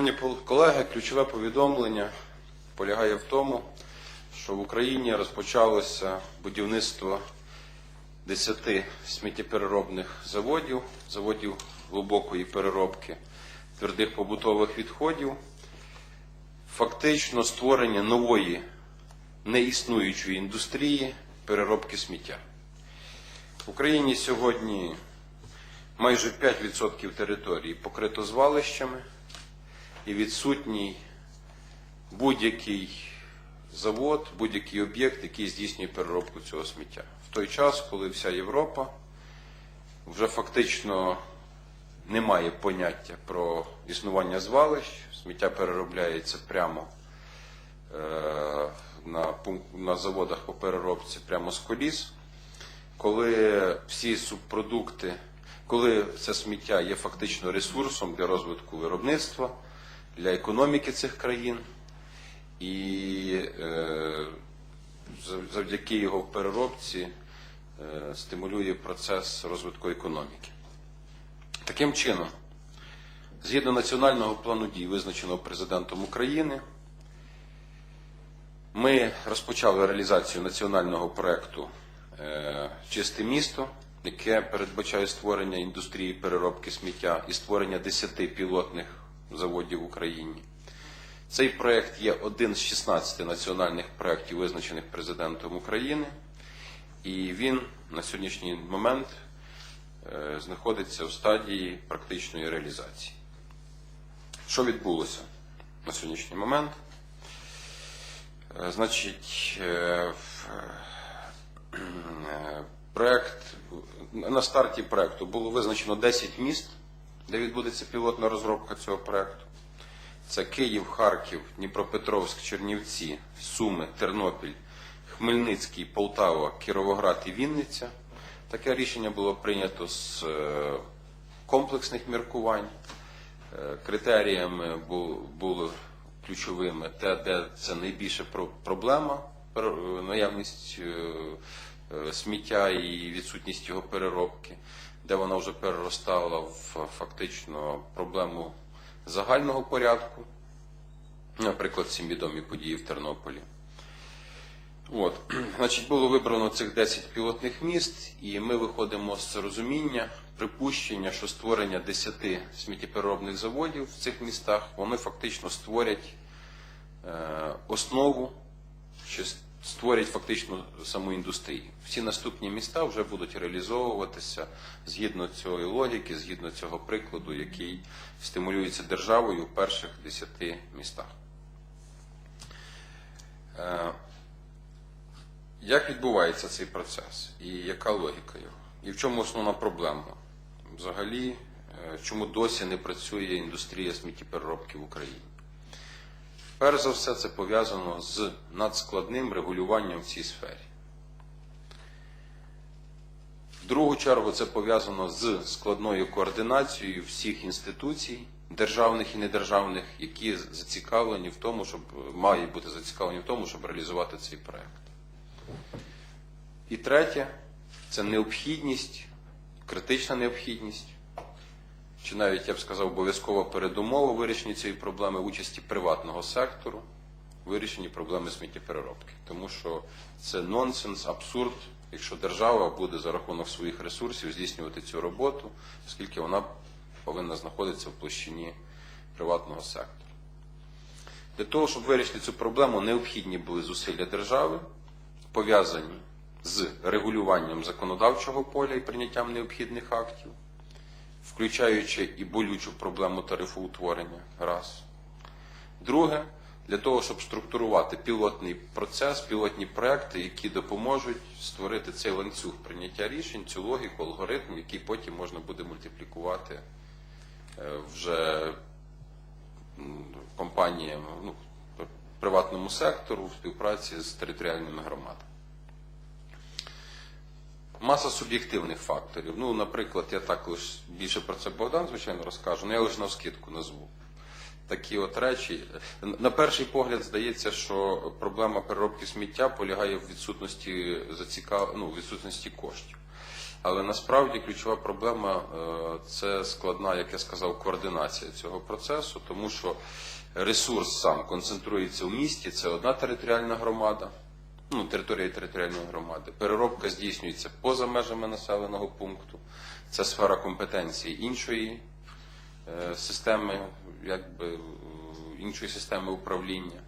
Шановні колеги, ключове повідомлення полягає в тому, що в Україні розпочалося будівництво 10 сміттєпереробних заводів, заводів глибокої переробки твердих побутових відходів, фактично створення нової неіснуючої індустрії переробки сміття. В Україні сьогодні майже 5% території покрито звалищами і відсутній будь-який завод, будь-який об'єкт, який здійснює переробку цього сміття. В той час, коли вся Європа вже фактично не має поняття про існування звалищ, сміття переробляється прямо е, на, на заводах по переробці, прямо з коліс коли всі субпродукти, коли це сміття є фактично ресурсом для розвитку виробництва, для економіки цих країн, і е, завдяки його переробці е, стимулює процес розвитку економіки. Таким чином, згідно національного плану дій, визначеного президентом України, ми розпочали реалізацію національного проекту е, Чисте місто, яке передбачає створення індустрії переробки сміття і створення 10 пілотних заводів в Україні. Цей проект є один з 16 національних проєктів, визначених президентом України, і він на сьогоднішній момент е, знаходиться в стадії практичної реалізації. Що відбулося на сьогоднішній момент? Е, Значить, е, проект на старті проекту було визначено 10 міст, де відбудеться пілотна розробка цього проекту. Це Київ, Харків, Дніпропетровськ, Чернівці, Суми, Тернопіль, Хмельницький, Полтава, Кіровоград і Вінниця. Таке рішення було прийнято з е, комплексних міркувань. Е, Критеріями були ключовими те, де це найбільша проблема, наявність е, сміття і відсутність його переробки, де вона вже переростала в фактично проблему загального порядку, наприклад, всім відомі події в Тернополі. От, значить, було вибрано цих 10 пілотних міст, і ми виходимо з розуміння, припущення, що створення 10 сміттєпереробних заводів в цих містах, вони фактично створять е, основу, створять фактично саму індустрію. Всі наступні міста вже будуть реалізовуватися згідно цієї логіки, згідно цього прикладу, який стимулюється державою в перших 10 містах. Е, як відбувається цей процес і яка логіка його? І в чому основна проблема? Взагалі, е, чому досі не працює індустрія сміттєпереробки в Україні? Перш за все, це пов'язано з надскладним регулюванням в цій сфері. В другу чергу це пов'язано з складною координацією всіх інституцій, державних і недержавних, які зацікавлені в тому, щоб мають бути зацікавлені в тому, щоб реалізувати цей проект. І третє це необхідність, критична необхідність, чи навіть я б сказав, обов'язкова передумова вирішення цієї проблеми участі приватного сектору в вирішенні проблеми сміттєпереробки. Тому що це нонсенс, абсурд, якщо держава буде за рахунок своїх ресурсів здійснювати цю роботу, оскільки вона повинна знаходитися в площині приватного сектору. Для того, щоб вирішити цю проблему, необхідні були зусилля держави, пов'язані з регулюванням законодавчого поля і прийняттям необхідних актів, включаючи і болючу проблему тарифоутворення. Раз. Друге, для того, щоб структурувати пілотний процес, пілотні проекти, які допоможуть створити цей ланцюг прийняття рішень, цю логіку, алгоритм, який потім можна буде мультиплікувати е, вже м, компаніям, ну, приватному сектору в співпраці з територіальними громадами. Маса суб'єктивних факторів. Ну, наприклад, я також більше про це Богдан, звичайно, розкажу, але я лише навскидку назву. Такі от речі. На перший погляд здається, що проблема переробки сміття полягає в відсутності зацікав... ну, відсутності коштів. Але насправді ключова проблема е, це складна, як я сказав, координація цього процесу, тому що ресурс сам концентрується в місті, це одна територіальна громада, ну, території територіальної громади. Переробка здійснюється поза межами населеного пункту. Це сфера компетенції іншої е, системи, якби іншої системи управління.